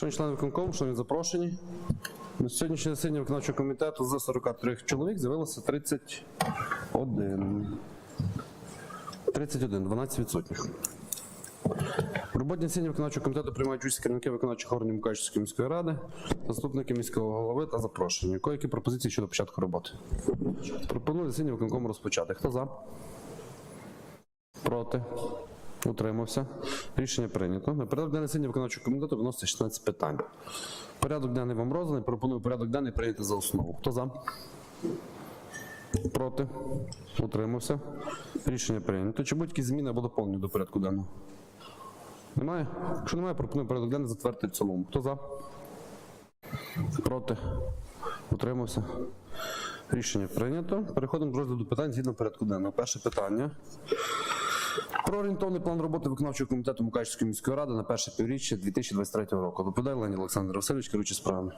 Шановні члени виконкому, шановні запрошені. На сьогоднішнє засідання виконавчого комітету з 43 чоловік з'явилося 31. 31, 12 відсотних. В роботі виконавчого комітету приймають участь керівники виконавчих органів Мукачівської міської ради, заступники міського голови та запрошені. Які пропозиції щодо початку роботи? Пропоную засідання виконкому розпочати. Хто за? Проти? Утримався. Рішення прийнято. На порядок денний засідання виконавчого комітету виноситься 16 питань. Порядок денний вам розданий. Пропоную порядок денний прийняти за основу. Хто за? Проти? Утримався. Рішення прийнято. Чи будь-які зміни або доповнення до порядку денного? Немає? Якщо немає, пропоную порядок денний затвердити в цілому. Хто за? Проти? Утримався. Рішення прийнято. Переходимо до розгляду питань згідно порядку денного. Перше питання. Про орієнтовний план роботи виконавчого комітету Мукачівської міської ради на перше півріччя 2023 року. Доповідає Леонід Олександр Васильович, керуючий справами.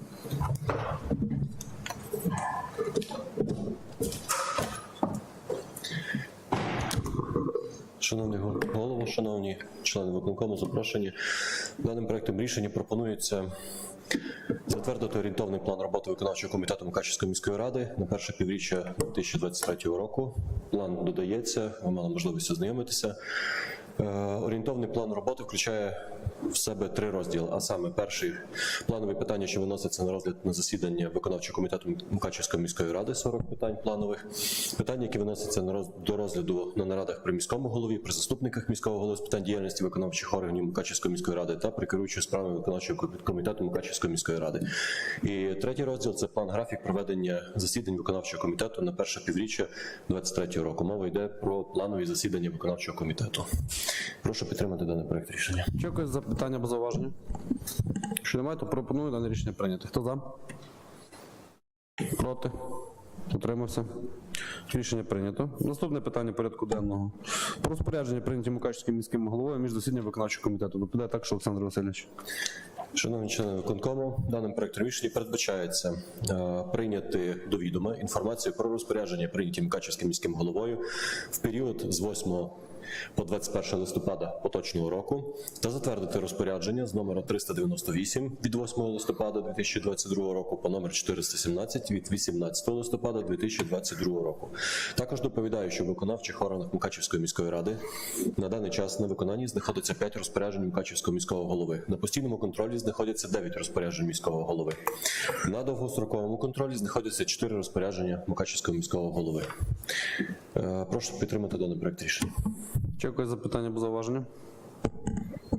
Шановний голово, шановні члени виконкому, запрошені. Даним проектом рішення пропонується затвердити орієнтовний план роботи виконавчого комітету Мукачівської міської ради на перше півріччя 2023 року. План додається, ви мали можливість ознайомитися. Е, Орієнтовний план роботи включає в себе три розділи. А саме перший планові питання, що виносяться на розгляд на засідання виконавчого комітету Мукачівської міської ради, 40 питань планових. Питання, які виносяться на роз- до розгляду на нарадах при міському голові, при заступниках міського голови з питань діяльності виконавчих органів Мукачівської міської ради та при керуючої справами виконавчого комітету Мукачівської міської ради. І третій розділ це план графік проведення засідань виконавчого комітету на перше півріччя 2023 року. Мова йде про планові засідання виконавчого комітету. Прошу підтримати даний проект рішення. Дякую за питання або зауваження. Якщо немає, то пропоную дане рішення прийняти. Хто за? Проти? Утримався. Рішення прийнято. Наступне питання порядку денного. Про розпорядження прийняті Мукачівським міським головою між засіданням виконавчого комітету. Доповідає також Олександр Васильович. Шановні члени виконкому, даним проектом рішення передбачається е, прийняти до відома інформацію про розпорядження, прийняті Мукачівським міським головою в період з 8 по 21 листопада поточного року та затвердити розпорядження з номером 398 від 8 листопада 2022 року по номер 417 від 18 листопада 2022 року. Також доповідаю, що в виконавчих органах Мукачівської міської ради на даний час на виконанні знаходиться 5 розпоряджень Мукачівського міського голови. На постійному контролі знаходяться 9 розпоряджень міського голови. На довгостроковому контролі знаходяться 4 розпорядження Мукачівського міського голови. Е, Прошу підтримати даний проект рішення. Дякую за питання або зауваження.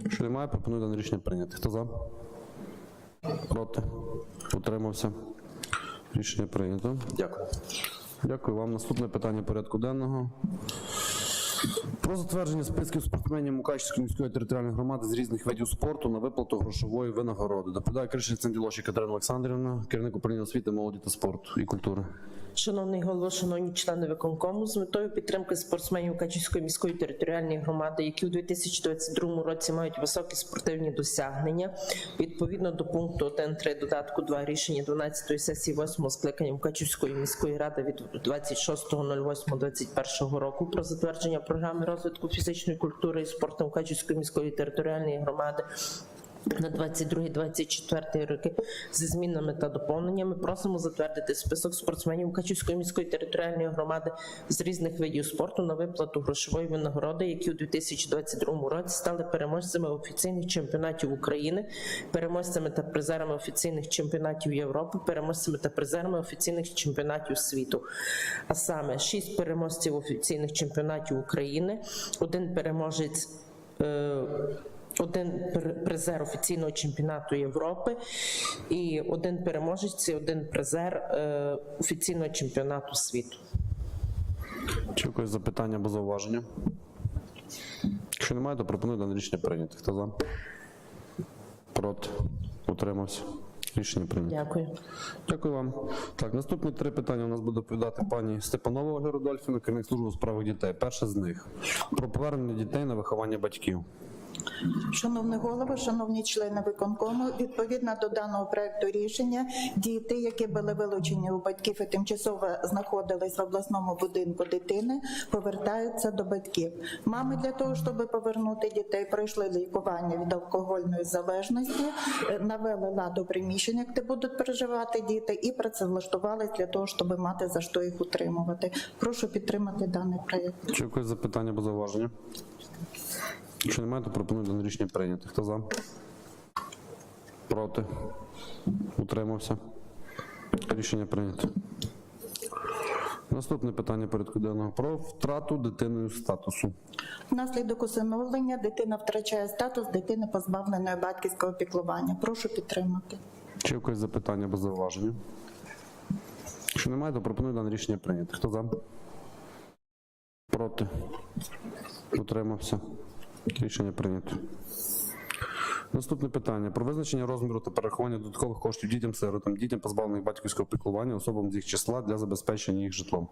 Якщо немає, пропоную дане рішення прийняти. Хто за? Проти? Утримався. Рішення прийнято. Дякую. Дякую вам. Наступне питання порядку денного. Про затвердження списків спортсменів Мукачівської міської територіальної громади з різних видів спорту на виплату грошової винагороди. Доповідає Кришин Ценділоші Катерина Олександрівна, керівник управління освіти, молоді та спорту і культури. Шановний голова, шановні члени виконкому, з метою підтримки спортсменів Качівської міської територіальної громади, які у 2022 році мають високі спортивні досягнення, відповідно до пункту 1.3 додатку 2 рішення 12 сесії 8 скликання Качівської міської ради від 26.08.21 року про затвердження програми розвитку фізичної культури і спорту Качівської міської територіальної громади на 22-24 роки зі змінами та доповненнями просимо затвердити список спортсменів Качівської міської територіальної громади з різних видів спорту на виплату грошової винагороди, які у 2022 році стали переможцями офіційних чемпіонатів України, переможцями та призерами офіційних чемпіонатів Європи, переможцями та призерами офіційних чемпіонатів світу. А саме шість переможців офіційних чемпіонатів України, один переможець. е, один призер офіційного чемпіонату Європи і один переможець, і один призер е, офіційного чемпіонату світу. Дякую за питання або зауваження. Якщо немає, то пропоную дане рішення прийняти. Хто за? Проти? Утримався. Рішення прийнято. Дякую. Дякую вам. Так, наступні три питання у нас буде доповідати пані Степанова Ольга Рудольфівна, керівник служби у справах дітей. Перше з них про повернення дітей на виховання батьків. Шановний голово, шановні члени виконкому, відповідно до даного проекту рішення, діти, які були вилучені у батьків і тимчасово знаходились в обласному будинку дитини, повертаються до батьків. Мами для того, щоб повернути дітей, пройшли лікування від алкогольної залежності, е, навели лад у приміщеннях, де будуть проживати діти, і працевлаштувались для того, щоб мати за що їх утримувати. Прошу підтримати даний проект. Чи якось запитання або зауваження? Якщо немає, то пропоную дане рішення прийняти. Хто за? Проти? Утримався? Рішення прийнято. Наступне питання порядку денного про втрату дитиною статусу. Внаслідок усиновлення дитина втрачає статус дитини позбавленої батьківського піклування. Прошу підтримати. Чи якось запитання або зауваження? Якщо немає, то пропоную дане рішення прийняти. Хто за? Проти? Утримався? Рішення прийнято. Наступне питання про визначення розміру та перерахування додаткових коштів дітям-сиротам, дітям позбавлених батьківського піклування, особам з їх числа для забезпечення їх житлом.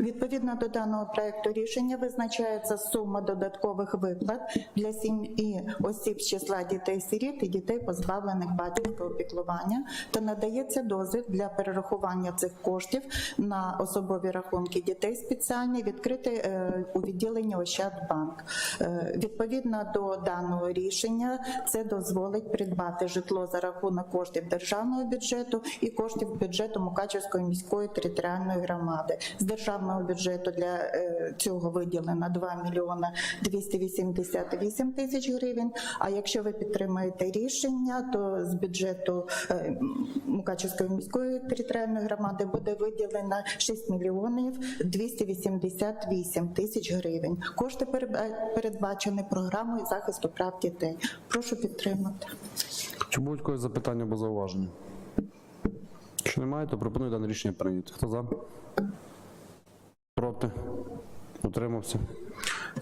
Відповідно до даного проекту рішення визначається сума додаткових виплат для сім'ї осіб з числа дітей-сиріт і дітей, позбавлених батьківського піклування, та надається дозвіл для перерахування цих коштів на особові рахунки дітей спеціальні, відкрити е, у відділенні Ощадбанк. Е, Відповідно до даного рішення, це дозволить придбати житло за рахунок коштів державного бюджету і коштів бюджету Мукачевської міської територіальної громади. З державного бюджету для е, цього виділено 2 мільйона 288 тисяч гривень. А якщо ви підтримаєте рішення, то з бюджету е, Мукачевської міської територіальної громади буде виділено 6 мільйонів 288 тисяч гривень. Кошти передбачені програмою захисту прав дітей. Прошу підтримати. Чи будуть якось запитання або зауваження? Якщо немає, то пропоную дане рішення прийняти. Хто за? Проти? Утримався?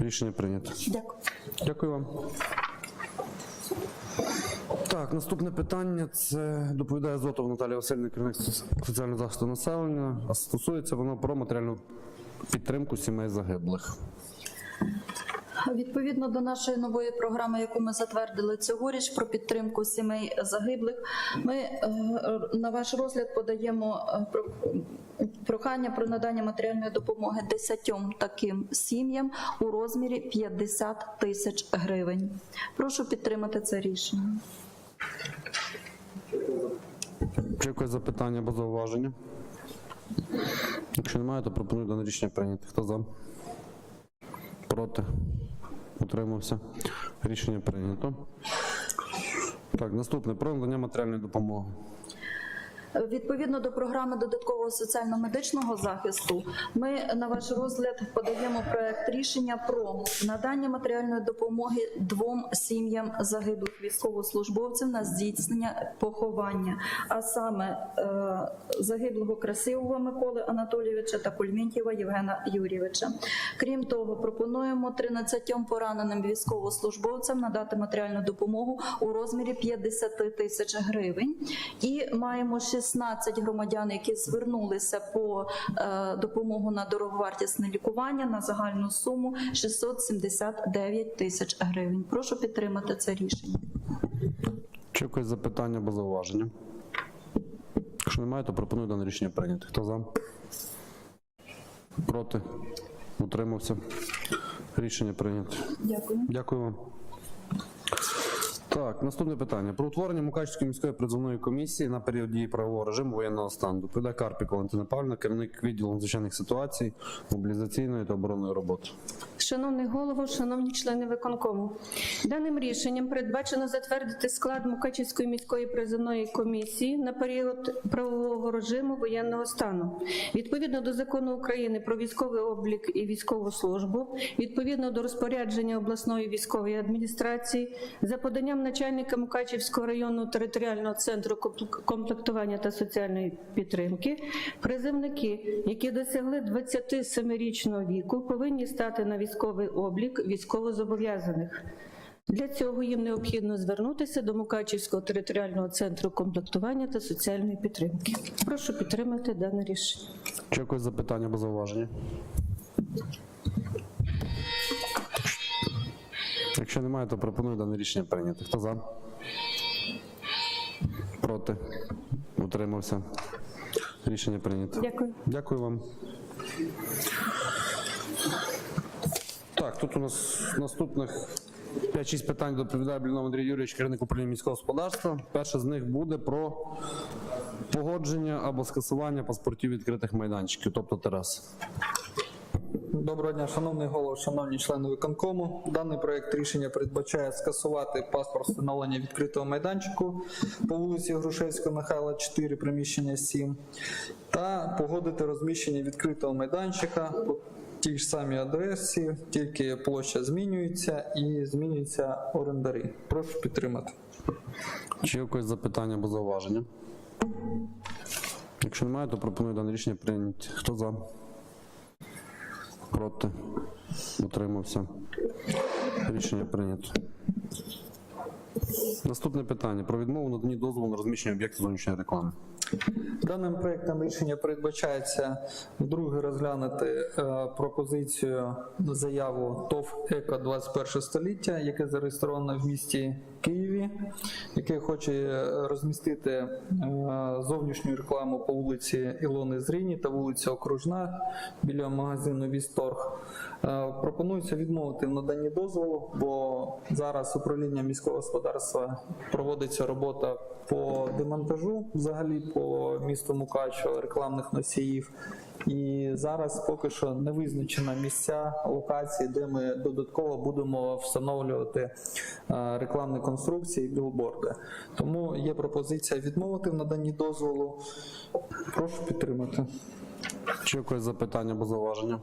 Рішення прийнято. Дякую. Дякую вам. Так, наступне питання це доповідає Зотова Наталія Васильівна, керівник соціального захисту населення. А стосується воно про матеріальну підтримку сімей загиблих. Відповідно до нашої нової програми, яку ми затвердили цьогоріч про підтримку сімей загиблих, ми е, на ваш розгляд подаємо е, прохання про надання матеріальної допомоги 10 таким сім'ям у розмірі 50 тисяч гривень. Прошу підтримати це рішення. Чи якось запитання або зауваження? Якщо немає, то пропоную дане рішення прийняти. Хто за? Проти? Утримався? Рішення прийнято. Так, наступне про надання матеріальної допомоги. Відповідно до програми додаткового соціально-медичного захисту, ми на ваш розгляд подаємо проект рішення про надання матеріальної допомоги двом сім'ям загиблих військовослужбовців на здійснення поховання, а саме е, загиблого Красивого Миколи Анатолійовича та Кульмінтєва Євгена Юрійовича. Крім того, пропонуємо 13 пораненим військовослужбовцям надати матеріальну допомогу у розмірі 50 тисяч гривень. І маємо 16 громадян, які звернулися по е, допомогу на дороговартісне лікування на загальну суму 679 тисяч гривень. Прошу підтримати це рішення. Чи якось запитання або зауваження? Якщо немає, то пропоную дане рішення прийняти. Хто за? Проти? Утримався? Рішення прийнято. Дякую. Дякую вам. Так, наступне питання. Про утворення Мукачівської міської призовної комісії на період дії правового режиму воєнного стану. Доповідає Карпік Валентина Павлівна, керівник відділу надзвичайних ситуацій, мобілізаційної та оборонної роботи. Шановний голово, шановні члени виконкому, даним рішенням передбачено затвердити склад Мукачівської міської призовної комісії на період правового режиму воєнного стану. Відповідно до закону України про військовий облік і військову службу, відповідно до розпорядження обласної військової адміністрації, за поданням начальника Мукачівського районного територіального центру комплектування та соціальної підтримки, призовники, які досягли 27-річного віку, повинні стати на військовий облік військовозобов'язаних. Для цього їм необхідно звернутися до Мукачівського територіального центру комплектування та соціальної підтримки. Прошу підтримати дане рішення. Чи запитання або зауваження? Якщо немає, то пропоную дане рішення прийняти. Хто за? Проти? Утримався. Рішення прийнято. Дякую. Дякую вам. Так, тут у нас наступних 5-6 питань доповідає Блінов Андрій Юрійович, керівник управління міського господарства. Перше з них буде про погодження або скасування паспортів відкритих майданчиків, тобто терас. Доброго дня, шановний голово, шановні члени виконкому. Даний проект рішення передбачає скасувати паспорт встановлення відкритого майданчику по вулиці Грушевського Михайла 4, приміщення 7, та погодити розміщення відкритого майданчика по тій ж самій адресі, тільки площа змінюється і змінюються орендарі. Прошу підтримати. Чи якось запитання або зауваження? Якщо немає, то пропоную дане рішення прийняти. Хто за? Проти? Утримався. Рішення прийнято. Наступне питання про відмову надані дозволу на розміщення об'єкту зовнішньої реклами. Даним проектом рішення передбачається вдруге розглянути е, пропозицію заяву ТОВ ЕКО 21 століття, яке зареєстровано в місті Києві, яке хоче е, розмістити е, зовнішню рекламу по вулиці Ілони Зріні та вулиці Окружна біля магазину Вісторг. Пропонується відмовити в наданні дозволу, бо зараз управління міського господарства проводиться робота по демонтажу взагалі по місту Мукачево рекламних носіїв. І зараз поки що не визначено місця локації, де ми додатково будемо встановлювати е, рекламні конструкції, і білборди. Тому є пропозиція відмовити в наданні дозволу. Прошу підтримати. Чи якось запитання або зауваження?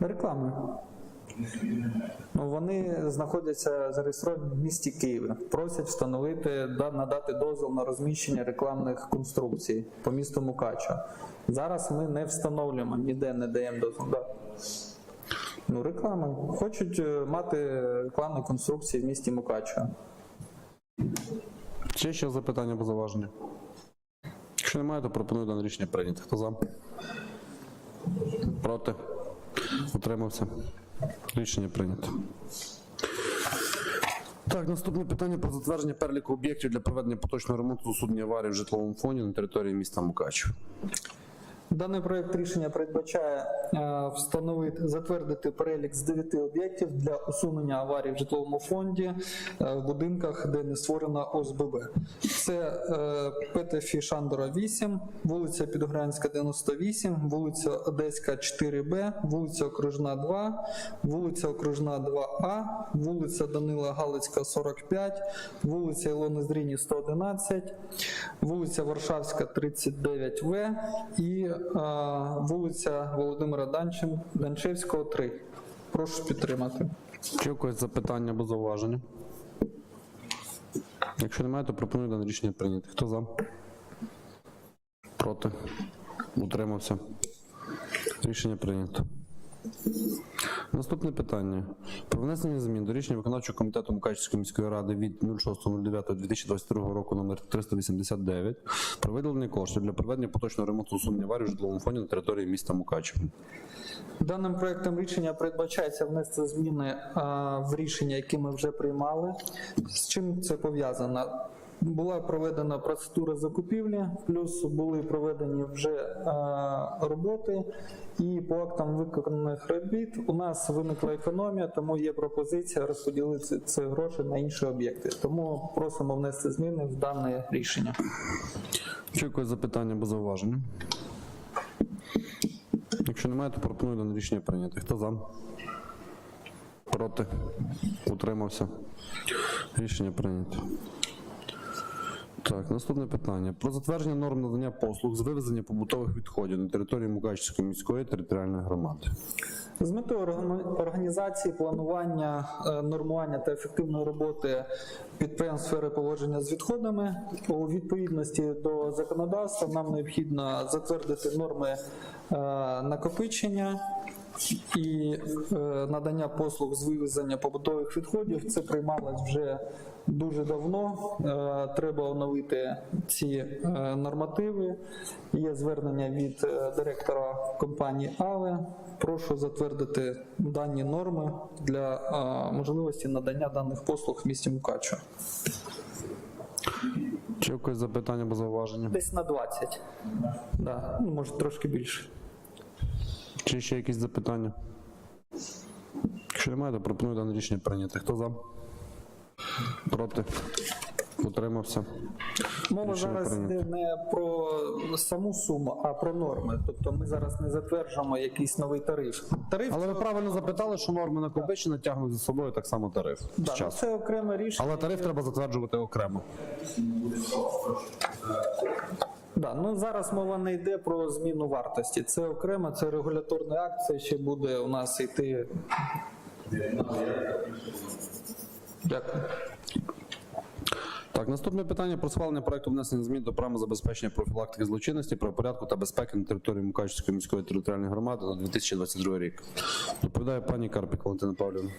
Реклами. Ну, вони знаходяться зареєстровані в місті Києві. Просять встановити, надати дозвіл на розміщення рекламних конструкцій по місту Мукача. Зараз ми не встановлюємо, ніде не даємо дозвіл. Да. Ну, реклама. Хочуть е, мати рекламні конструкції в місті Мукача. Чи ще запитання або зауваження? Якщо немає, то пропоную дане рішення прийняти. Хто за? Проти? Утримався? Рішення прийнято. Так, наступне питання про затвердження переліку об'єктів для проведення поточного ремонту судні аварії в житловому фонді на території міста Мукачево. Даний проект рішення передбачає е, встановити затвердити перелік з 9 об'єктів для усунення аварій в житловому фонді е, в будинках, де не створена ОСББ. Це е, ПТФ Шандора 8, вулиця Підгорянська 98, вулиця Одеська 4Б, вулиця Окружна 2, вулиця Окружна 2А, вулиця Данила Галицька 45, вулиця Ілони Зріні 111, вулиця Варшавська 39В і вулиця Володимира Данчин, Данчевського 3. Прошу підтримати. Чи якось запитання або зауваження? Якщо немає, то пропоную дане рішення прийняти. Хто за? Проти? Утримався? Рішення прийнято. Наступне питання. Про внесення змін до рішення виконавчого комітету Мукачівської міської ради від 06.09.2022 року номер 389 про виділення коштів для проведення поточного ремонту усунення аварії в житловому фонді на території міста Мукачево. Даним проектом рішення передбачається внести зміни а, в рішення, які ми вже приймали. З чим це пов'язано? Була проведена процедура закупівлі, плюс були проведені вже роботи, і по актам виконаних робіт у нас виникла економія, тому є пропозиція розподілити ці гроші на інші об'єкти. Тому просимо внести зміни в дане рішення. Якось запитання або зауваження? Якщо немає, то пропоную дане рішення прийняти. Хто за? Проти? Утримався? Рішення прийнято. Так, наступне питання. Про затвердження норм надання послуг з вивезення побутових відходів на території Мукачівської міської територіальної громади. З метою організації, планування, е, нормування та ефективної роботи підприємств сфери поводження з відходами у відповідності до законодавства нам необхідно затвердити норми е, накопичення і е, надання послуг з вивезення побутових відходів. Це приймалось вже дуже давно. Е, Треба оновити ці е, нормативи. Є звернення від е, директора компанії АВЕ прошу затвердити дані норми для можливості надання даних послуг в місті Мукачево. Чи якось запитання або зауваження? Десь на 20. Да, ну, може трошки більше. Чи ще якісь запитання? Якщо немає, то пропоную дане рішення прийняти. Хто за? Проти? Утримався. Мова Рішення зараз прийнято. йде не про саму суму, а про норми. Тобто ми зараз не затверджуємо якийсь новий тариф. Тариф Але ви правильно запитали, що норми накопичення тягнуть за собою так само тариф з да, ну, часу. це окреме рішення. Але тариф треба затверджувати окремо. Да, ну зараз мова не йде про зміну вартості. Це окремо, це регуляторний акт, це ще буде у нас йти. Дякую. Так, наступне питання про схвалення проекту внесення змін до програми забезпечення профілактики злочинності, правопорядку та безпеки на території Мукачівської міської територіальної громади на 2022 рік. Доповідає пані Карпік Валентина Павлівна.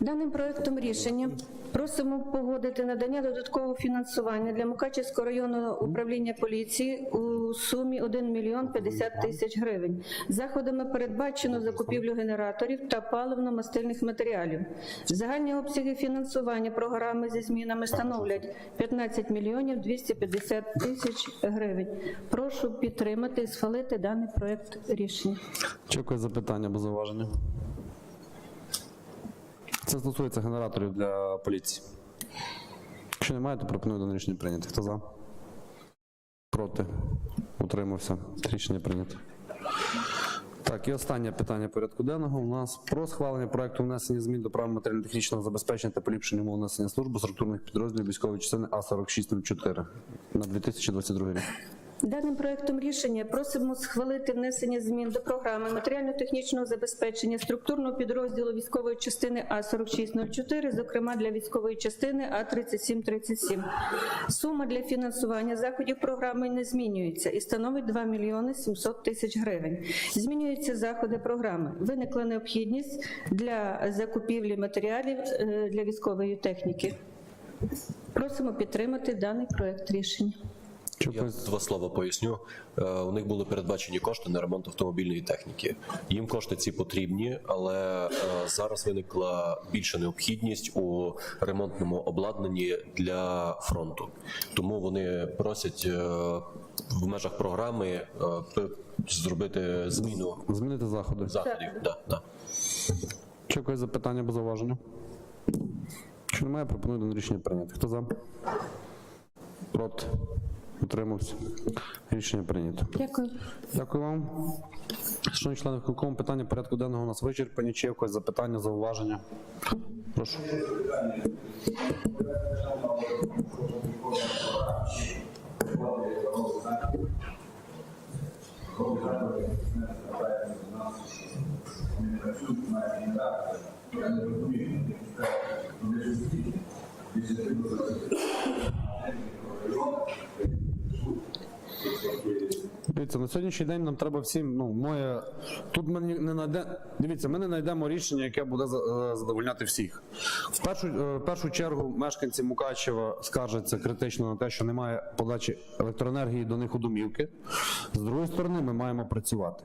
Даним проектом рішення просимо погодити надання додаткового фінансування для Мукачівського районного управління поліції у сумі 1 мільйон 50 тисяч гривень. Заходами передбачено закупівлю генераторів та паливно-мастильних матеріалів. Загальні обсяги фінансування програми зі змінами становлять 15 мільйонів 250 тисяч гривень. Прошу підтримати і схвалити даний проект рішення. Чи якось запитання або зауваження? Це стосується генераторів для поліції. Якщо немає, то пропоную дане рішення прийняти. Хто за? Проти? Утримався. Рішення прийнято. Так, і останнє питання порядку денного у нас про схвалення проекту внесення змін до права матеріально-технічного забезпечення та поліпшення умов несення служби структурних підрозділів військової частини А4604 на 2022 рік. Даним проектом рішення просимо схвалити внесення змін до програми матеріально-технічного забезпечення структурного підрозділу військової частини А4604, зокрема для військової частини А3737. Сума для фінансування заходів програми не змінюється і становить 2 мільйони 700 тисяч гривень. Змінюються заходи програми. Виникла необхідність для закупівлі матеріалів е, для військової техніки. Просимо підтримати даний проект рішення. Я два слова поясню. Е, У них були передбачені кошти на ремонт автомобільної техніки. Їм кошти ці потрібні, але е, зараз виникла більша необхідність у ремонтному обладнанні для фронту. Тому вони просять е, в межах програми зробити зміну змінити заходи? заходів. Да, да. Чи якось запитання або зауваження? Якщо немає, пропоную дане рішення прийняти. Хто за? Проти? Утримався. Рішення прийнято. Дякую. Дякую вам. Шановні члени виконкому, питання порядку денного у нас вичерпані. Чи якось запитання, зауваження? Прошу. Дивіться, на сьогоднішній день нам треба всім. Ну, моє тут ми не найде. Дивіться, ми не знайдемо рішення, яке буде е, задовольняти всіх. В першу, е, в першу чергу мешканці Мукачева скаржаться критично на те, що немає подачі електроенергії до них у домівки. З другої сторони, ми маємо працювати.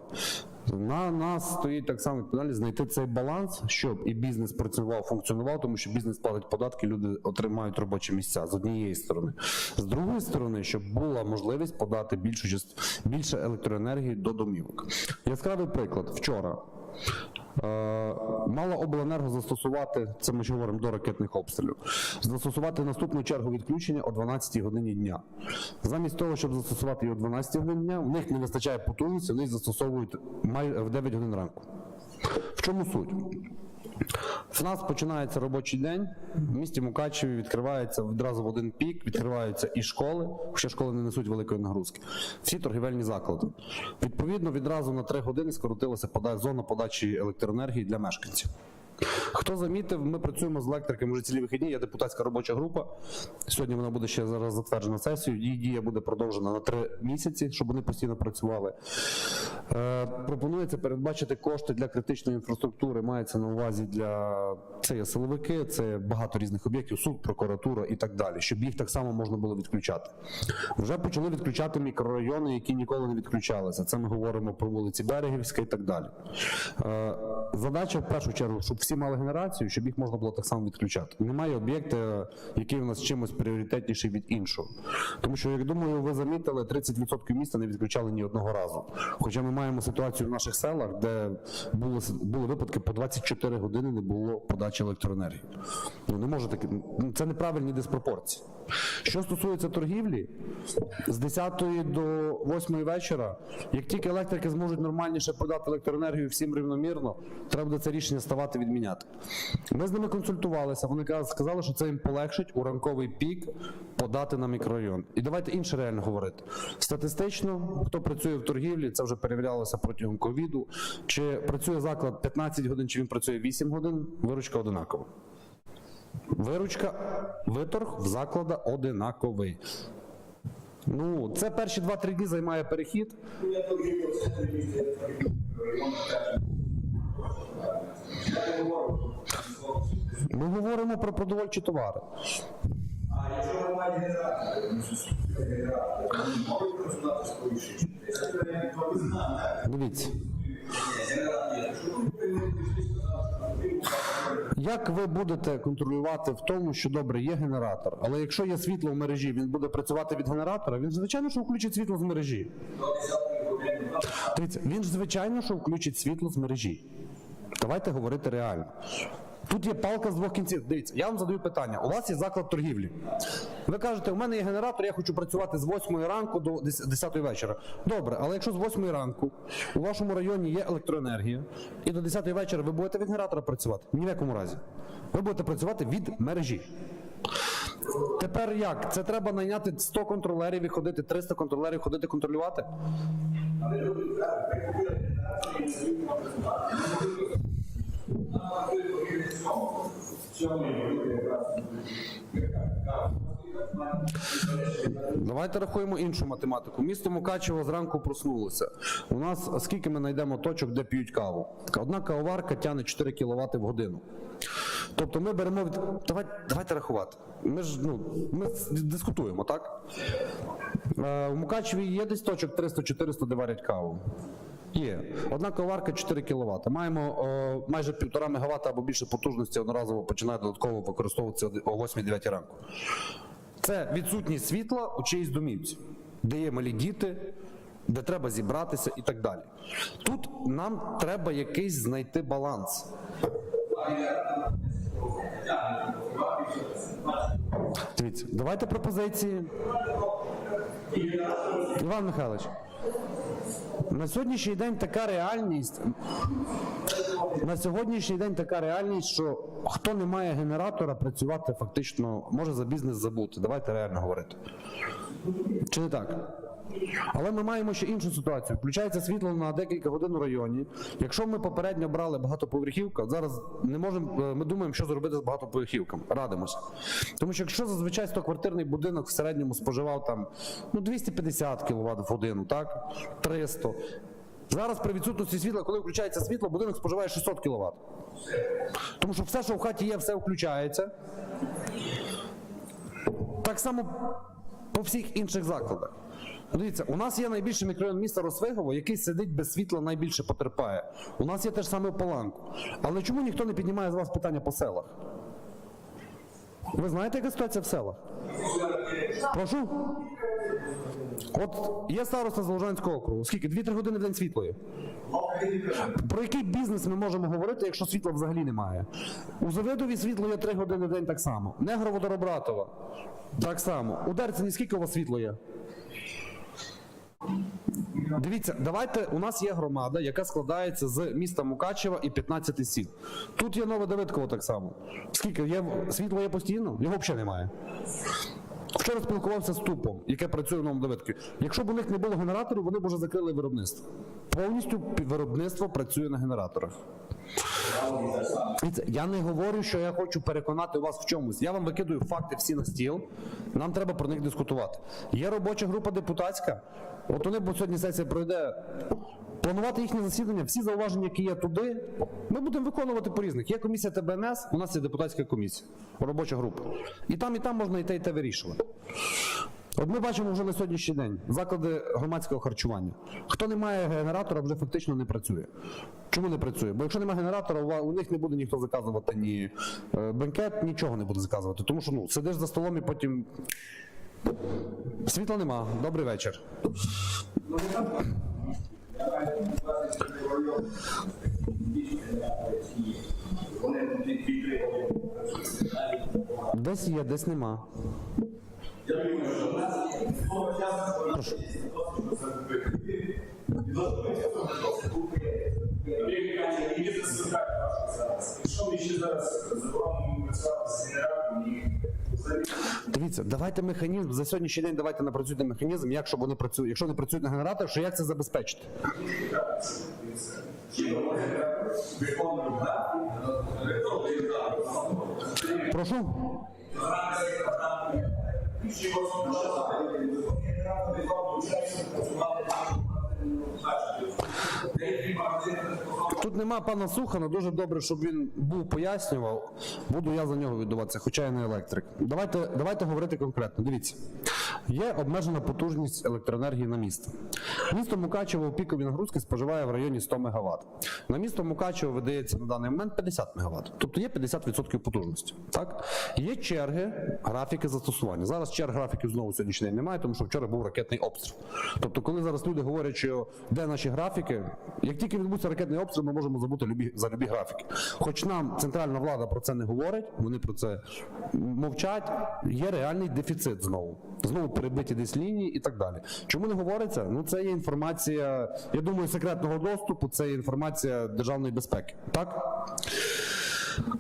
На нас стоїть так само відповідальність знайти цей баланс, щоб і бізнес працював, функціонував, тому що бізнес платить податки, люди отримають робочі місця з однієї сторони. З другої сторони, щоб була можливість подати більшу більше електроенергії до домівок. Яскравий приклад вчора. Е, мала обленерго застосувати, це ми ж говоримо до ракетних обстрілів, застосувати наступну чергу відключення о 12 годині дня. Замість того, щоб застосувати її о 12 годині дня, в них не вистачає потужності, вони застосовують в 9 годин ранку. В чому суть? В нас починається робочий день. В місті Мукачеві відкривається відразу в один пік, відкриваються і школи, хоча школи не несуть великої нагрузки. Всі торгівельні заклади. Відповідно, відразу на 3 години скоротилася зона подачі електроенергії для мешканців. Хто замітив, ми працюємо з електриками вже цілі вихідні. Є депутатська робоча група. Сьогодні вона буде ще зараз затверджена сесією. Її дія буде продовжена на три місяці, щоб вони постійно працювали. Е, пропонується передбачити кошти для критичної інфраструктури. Мається на увазі для це є силовики, це багато різних об'єктів, суд, прокуратура і так далі, щоб їх так само можна було відключати. Вже почали відключати мікрорайони, які ніколи не відключалися. Це ми говоримо про вулиці Берегівська і так далі. Е, задача в першу чергу, щоб всі мали генерацію, щоб їх можна було так само відключати. Немає об'єкта, який у нас чимось пріоритетніший від іншого. Тому що, як думаю, ви замітили, 30% міста не відключали ні одного разу. Хоча ми маємо ситуацію в наших селах, де були, були випадки по 24 години не було подачі електроенергії. Ну не може таки, ну, це неправильні диспропорції. Що стосується торгівлі, з 10 до 8 вечора, як тільки електрики зможуть нормальніше подати електроенергію всім рівномірно, треба буде це рішення ставати відміняти. Ми з ними консультувалися. Вони сказали, що це їм полегшить у ранковий пік подати на мікрорайон. І давайте інше реально говорити. Статистично, хто працює в торгівлі, це вже перевірялося протягом ковіду. Чи працює заклад 15 годин, чи він працює 8 годин, виручка одинакова. Виручка, виторг в заклада одинаковий. Ну, це перші 2-3 дні займає перехід. Ми говоримо про продовольчі товари. Дивіться. Як ви будете контролювати в тому, що добре, є генератор, але якщо є світло в мережі, він буде працювати від генератора, він звичайно, що включить світло з мережі. Дивіться, він звичайно, що включить світло з мережі. Давайте говорити реально. Тут є палка з двох кінців. Дивіться, я вам задаю питання. У вас є заклад торгівлі. Ви кажете, у мене є генератор, я хочу працювати з 8 ранку до 10 вечора. Добре, але якщо з 8 ранку у вашому районі є електроенергія, і до 10 вечора ви будете від генератора працювати? Ні в якому разі. Ви будете працювати від мережі. Тепер як? Це треба найняти 100 контролерів і ходити, 300 контролерів ходити контролювати? Давайте рахуємо іншу математику. Місто Мукачево зранку проснулося. У нас скільки ми знайдемо точок, де п'ють каву? Одна кавоварка тягне 4 кВт в годину. Тобто ми беремо. Давайте, давайте рахувати. Ми ж ну, ми дискутуємо, так? Е, у Мукачеві є десь точок 300-400, де варять каву. Є. Одна коварка 4 кВт. Маємо о, майже 1,5 МВт або більше потужності одноразово починає додатково використовуватися о 8-9 ранку. Це відсутність світла у чиїсь домівці, де є малі діти, де треба зібратися і так далі. Тут нам треба якийсь знайти баланс. Дивіться, давайте пропозиції. Іван Михайлович, на сьогоднішній день така реальність. На сьогоднішній день така реальність, що хто не має генератора, працювати фактично може за бізнес забути. Давайте реально говорити. Чи не так? Але ми маємо ще іншу ситуацію. Включається світло на декілька годин у районі. Якщо ми попередньо брали багатоповерхівку, зараз не можемо. е, Ми думаємо, що зробити з багатоповерхівками. Радимося. Тому що якщо зазвичай 100-квартирний будинок в середньому споживав там ну 250 кВт в годину, так 300. Зараз при відсутності світла, коли включається світло, будинок споживає 600 кВт. Тому що все, що в хаті є, все включається. Так само по всіх інших закладах. Дивіться, у нас є найбільший мікрорайон міста Росвигово, який сидить без світла, найбільше потерпає. У нас є теж саме в Паланку. Але чому ніхто не піднімає з вас питання по селах? Ви знаєте, яка ситуація в селах? Прошу. От є староста з Лужанського округу. Скільки? 2-3 години в день світло є. Про який бізнес ми можемо говорити, якщо світла взагалі немає? У Завидові світло є 3 години в день так само. Негрово Доробратова так само. У Дерцині скільки у вас світло є? Дивіться, давайте у нас є громада, яка складається з міста Мукачева і 15 сіл. Тут є нове Давидково так само. Скільки є світло є постійно? Його взагалі немає. Вчора спілкувався з тупом, яке працює в новому Давидкові. Якщо б у них не було генераторів, вони б уже закрили виробництво. Повністю виробництво працює на генераторах. Я не говорю, що я хочу переконати вас в чомусь. Я вам викидую факти всі на стіл. Нам треба про них дискутувати. Є робоча група депутатська. От вони, бо сьогодні сесія пройде. Планувати їхнє засідання, всі зауваження, які є туди, ми будемо виконувати по різних. Є комісія ТБНС, у нас є депутатська комісія, робоча група. І там, і там можна і те, і те вирішувати. От ми бачимо вже на сьогоднішній день заклади громадського харчування. Хто не має генератора, вже фактично не працює. Чому не працює? Бо якщо немає генератора, у них не буде ніхто заказувати ні е, бенкет, нічого не буде заказувати. Тому що ну, сидиш за столом і потім. Світла нема. Добрий вечір. Десь є, десь нема. Прошу. Якщо ми ще зараз заборонимо працювати з і взагалі Дивіться, давайте механізм за сьогоднішній день. Давайте напрацюйте механізм, як щоб вони працюють. Якщо не працюють на генератор, що як це забезпечити? Прошу. Тут нема пана Сухана, дуже добре, щоб він був пояснював. Буду я за нього віддуватися, хоча я не електрик. Давайте, давайте говорити конкретно. Дивіться, є обмежена потужність електроенергії на місто. Місто Мукачево у пікові нагрузки споживає в районі 100 МВт. На місто Мукачево видається на даний момент 50 МВт. Тобто є 50% потужності. Так? Є черги, графіки застосування. Зараз черг графіків знову сьогоднішній немає, тому що вчора був ракетний обстріл. Тобто, коли зараз люди говорять, що де наші графіки, як тільки відбудеться ракетний обстріл, ми можемо забути любі, за любі графіки. Хоч нам центральна влада про це не говорить, вони про це мовчать. Є реальний дефіцит знову. Знову перебиті десь лінії і так далі. Чому не говориться? Ну це є інформація, я думаю, секретного доступу, це є інформація державної безпеки. Так?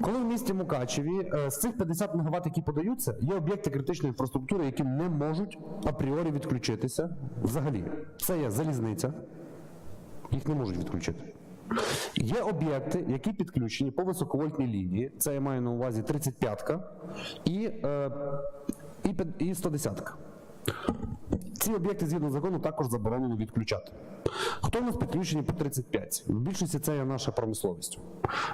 Коли в місті Мукачеві е, з цих 50 МВт, які подаються, є об'єкти критичної інфраструктури, які не можуть апріорі відключитися взагалі. Це є залізниця, їх не можуть відключити. Є об'єкти, які підключені по високовольтній лінії, це я маю на увазі 35-ка і, е, і, і 110-ка. Ці об'єкти згідно закону також заборонено відключати. Хто в нас підключені по 35? В більшості це є наша промисловість.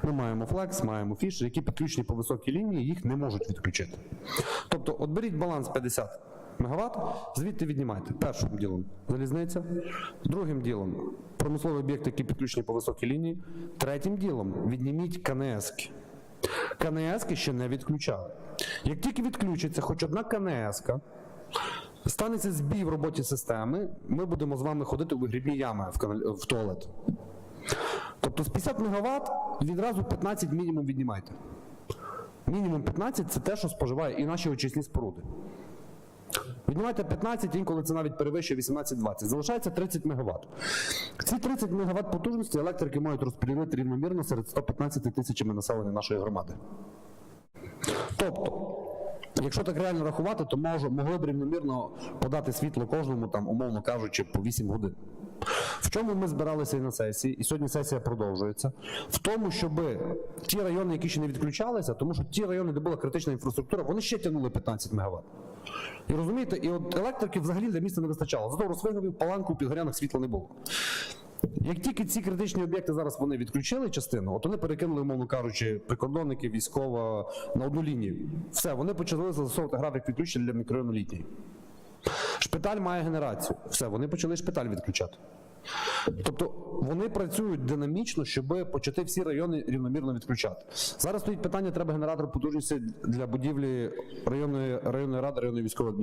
Ми маємо флекс, маємо фіш, які підключені по високій лінії, їх не можуть відключити. Тобто, от беріть баланс 50 МВт, звідти віднімайте. Першим ділом залізниця, другим ділом промислові об'єкти, які підключені по високій лінії, третім ділом відніміть КНСки. КНСки ще не відключали. Як тільки відключиться хоч одна КНСка, станеться збій в роботі системи, ми будемо з вами ходити у вигрібні ями в туалет. Тобто з 50 МВт відразу 15 мінімум віднімайте. Мінімум 15 це те, що споживає і наші очисні споруди. Віднімайте 15, інколи це навіть перевищує 18-20. Залишається 30 МВт. Ці 30 МВт потужності електрики мають розподілити рівномірно серед 115 тисячами населення нашої громади. Тобто, якщо так реально рахувати, то може, могли б рівномірно подати світло кожному, там, умовно кажучи, по 8 годин. В чому ми збиралися і на сесії, і сьогодні сесія продовжується, в тому, щоб ті райони, які ще не відключалися, тому що ті райони, де була критична інфраструктура, вони ще тягнули 15 МВт. І розумієте, і от електрики взагалі для міста не вистачало. Зато в Паланку, у Підгорянах світла не було. Як тільки ці критичні об'єкти зараз вони відключили частину, от вони перекинули, умовно кажучи, прикордонники, військова на одну лінію. Все, вони почали застосовувати графік відключення для мікрорайону. Шпиталь має генерацію. Все, вони почали шпиталь відключати. Тобто вони працюють динамічно, щоб почати всі райони рівномірно відключати. Зараз стоїть питання, треба генератор потужності для будівлі районної, районної ради, районної військової адміністрації.